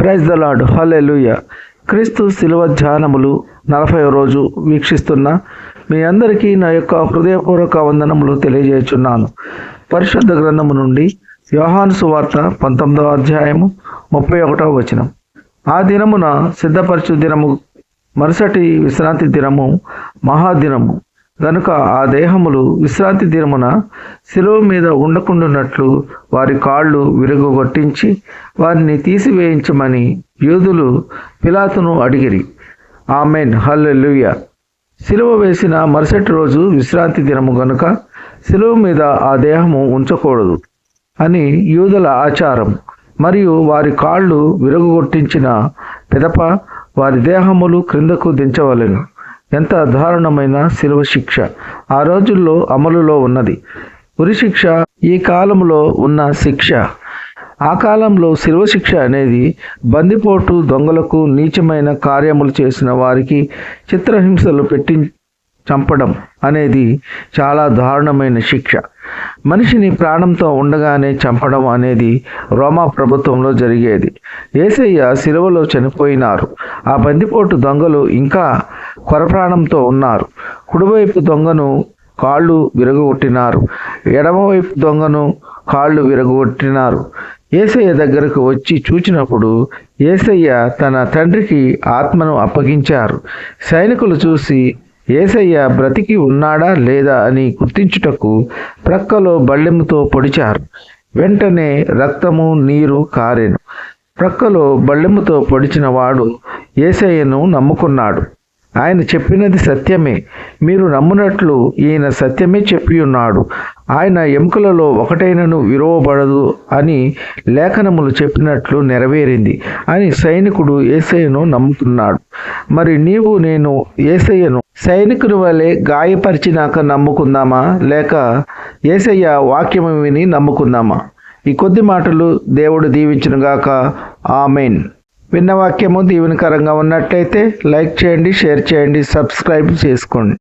Praise the lord హల్లెలూయ క్రీస్తు శిలువ ధ్యానములు నలభై రోజు వీక్షిస్తున్న మీ అందరికీ నా యొక్క హృదయపూర్వక వందనములు తెలియజేస్తున్నాను పరిశుద్ధ గ్రంథము నుండి యోహాను సువార్త పంతొమ్మిదవ అధ్యాయము ముప్పై ఒకటవ వచనం. ఆ దినమున సిద్ధపరచు దినము మరుసటి విశ్రాంతి దినము మహాదినము. గనుక ఆ దేహములు విశ్రాంతి దినమున శిలువ మీద ఉండకుండునట్లు వారి కాళ్ళు విరగొట్టించి వారిని తీసివేయించమని యూదులు పిలాతును అడిగిరి. ఆమెన్. హల్లెలుయ. శిలువ వేసిన మరుసటి రోజు విశ్రాంతి దినము గనుక శిలువ మీద ఆ దేహము ఉంచకూడదు అని యూదుల ఆచారం. మరియు వారి కాళ్ళు విరగొట్టించిన పిదప వారి దేహములు క్రిందకు దించవలెను. ఎంత దారుణమైన శిలువ శిక్ష. ఆ రోజుల్లో అమలులో ఉన్నది. ఉరిశిక్ష ఈ కాలంలో ఉన్న శిక్ష. ఆ కాలంలో శిలువ శిక్ష అనేది బందిపోటు దొంగలకు నీచమైన కార్యములు చేసిన వారికి చిత్రహింసలు పెట్టి చంపడం అనేది చాలా దారుణమైన శిక్ష. మనిషిని ప్రాణంతో ఉండగానే చంపడం అనేది రోమా ప్రభుత్వంలో జరిగేది. ఏసయ్య శిలువలో చనిపోయినారు. ఆ బందిపోటు దొంగలు ఇంకా కొరప్రాణంతో ఉన్నారు. కుడివైపు దొంగను కాళ్ళు విరగొట్టినారు ఎడమవైపు దొంగను కాళ్ళు విరగొట్టినారు ఏసయ్య దగ్గరకు వచ్చి చూచినప్పుడు ఏసయ్య తన తండ్రికి ఆత్మను అప్పగించారు. సైనికులు చూసి ఏసయ్య బ్రతికి ఉన్నాడా లేదా? అని గుర్తించుటకు ప్రక్కలో బళ్ళెముతో పొడిచారు. వెంటనే రక్తము నీరు కారెను. ప్రక్కలో బళ్ళెముతో పొడిచిన వాడు ఏసయ్యను నమ్ముకున్నాడు. ఆయన చెప్పినది సత్యమే. మీరు నమ్మునట్లు ఈయన సత్యమే చెప్పి ఉన్నాడు ఆయన ఎముకలలో ఒకటైనను విరవబడదు అని లేఖనములు చెప్పినట్లు నెరవేరింది అని సైనికుడు ఏసయ్యను నమ్ముతున్నాడు. మరి నీవు నేను ఏసయ్యను సైనికుని వలె గాయపరిచినాక నమ్ముకుందామా? లేక ఏసయ్య వాక్యము విని నమ్ముకుందామా? ఈ కొద్ది మాటలు దేవుడు దీవించునుగాక. ఆమెన్. విన్న వాక్యము దీవెనకరంగా ఉన్నట్లయితే లైక్ చేయండి షేర్ చేయండి సబ్స్క్రైబ్ చేసుకోండి.